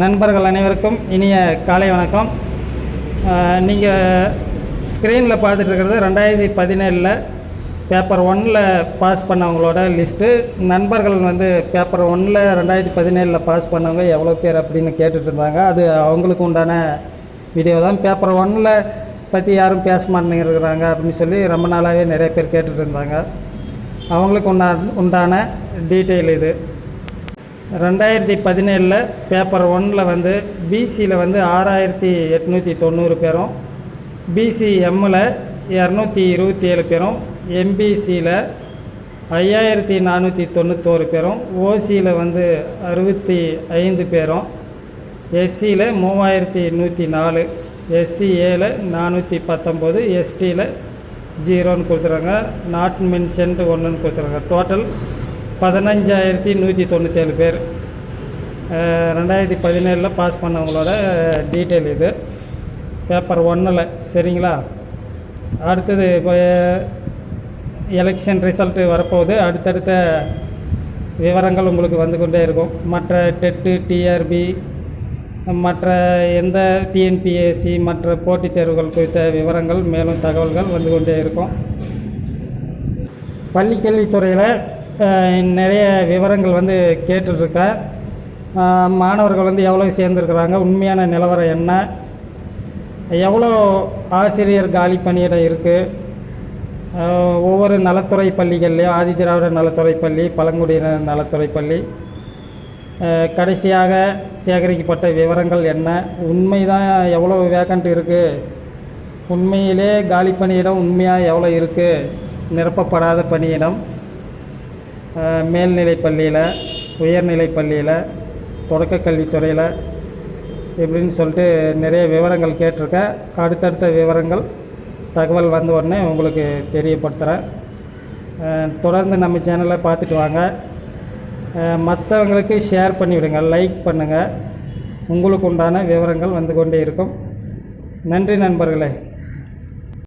நண்பர்கள் அனைவருக்கும் இனிய காலை வணக்கம். நீங்கள் ஸ்க்ரீனில் பார்த்துட்டு இருக்கிறது ரெண்டாயிரத்தி பதினேழில் பேப்பர் ஒன்னில் பாஸ் பண்ணவங்களோட லிஸ்ட்டு நண்பர்கள் வந்து பேப்பர் ஒன்னில் ரெண்டாயிரத்தி பதினேழில் பாஸ் பண்ணவங்க எவ்வளோ பேர் அப்படின்னு கேட்டுட்டு இருந்தாங்க. அது அவங்களுக்கு உண்டான வீடியோ தான். பேப்பர் ஒன்னில் பற்றி யாரும் பேச மாட்டேங்கிறாங்க அப்படின்னு சொல்லி ரொம்ப நாளாகவே நிறைய பேர் கேட்டுட்டு இருந்தாங்க. அவங்களுக்கு உண்டா உண்டான டீட்டெயில் இது. ரெண்டாயிரத்தி பதினேழில் பேப்பர் ஒன்னில் வந்து பிசியில் வந்து ஆறாயிரத்தி எட்நூற்றி தொண்ணூறு பேரும் பிசி எம்மில் இரநூத்தி இருபத்தி ஏழு பேரும் எம்பிசியில் ஐயாயிரத்தி நானூற்றி தொண்ணூத்தோரு பேரும் ஓசியில் வந்து அறுபத்தி ஐந்து பேரும் எஸ்சியில் மூவாயிரத்தி நூற்றி நாலு எஸ்சிஏல நானூற்றி பத்தொம்போது எஸ்டியில் ஜீரோன்னு கொடுத்துருக்காங்க. நாட் மென்ஷன்ட்டு ஒன்றுன்னு கொடுத்துருக்காங்க. டோட்டல் பதினஞ்சாயிரத்தி நூற்றி தொண்ணூற்றேழு பேர். ரெண்டாயிரத்தி பதினேழில் பாஸ் பண்ணவங்களோட டீட்டெயில் இது. பேப்பர் ஒன்றில் சரிங்களா? அடுத்தது இப்போ எலெக்ஷன் ரிசல்ட்டு வரப்போகுது. அடுத்தடுத்த விவரங்கள் உங்களுக்கு வந்து கொண்டே இருக்கும். மற்ற டெட்டு டிஆர்பி மற்ற எந்த டிஎன்பிஎஸ்சி மற்ற போட்டித் தேர்வுகள் குறித்த விவரங்கள் மேலும் தகவல்கள் வந்து கொண்டே இருக்கும். பள்ளிக்கல்வித்துறையில் நிறைய விவரங்கள் வந்து கேட்டுட்ருக்கேன் மாணவர்கள் வந்து எவ்வளோ சேர்ந்துருக்குறாங்க? உண்மையான நிலவரம் என்ன? எவ்வளோ ஆசிரியர் காலி பணியிடம் இருக்குது ஒவ்வொரு நலத்துறை பள்ளிகள்லையும் ஆதிதிராவிட நலத்துறை பள்ளி பழங்குடியினர் நலத்துறை பள்ளி. கடைசியாக சேகரிக்கப்பட்ட விவரங்கள் என்ன? உண்மைதான் எவ்வளோ வேக்கண்ட் இருக்குது உண்மையிலே காலி பணியிடம் உண்மையாக எவ்வளோ இருக்குது நிரப்பப்படாத பணியிடம். மேல்நிலை பள்ளியில் உயர்நிலை பள்ளியில் தொடக்க கல்வித்துறையில் இப்படின்னு சொல்லிட்டு நிறைய விவரங்கள் கேட்டிருக்கேன். அடுத்தடுத்த விவரங்கள் தகவல் வந்த உடனே உங்களுக்கு தெரியப்படுத்துகிறேன் தொடர்ந்து நம்ம சேனலை பார்த்துட்டு வாங்க. மற்றவங்களுக்கு ஷேர் பண்ணிவிடுங்க லைக் பண்ணுங்கள் உங்களுக்கு உண்டான விவரங்கள் வந்து கொண்டே இருக்கும். நன்றி நண்பர்களே.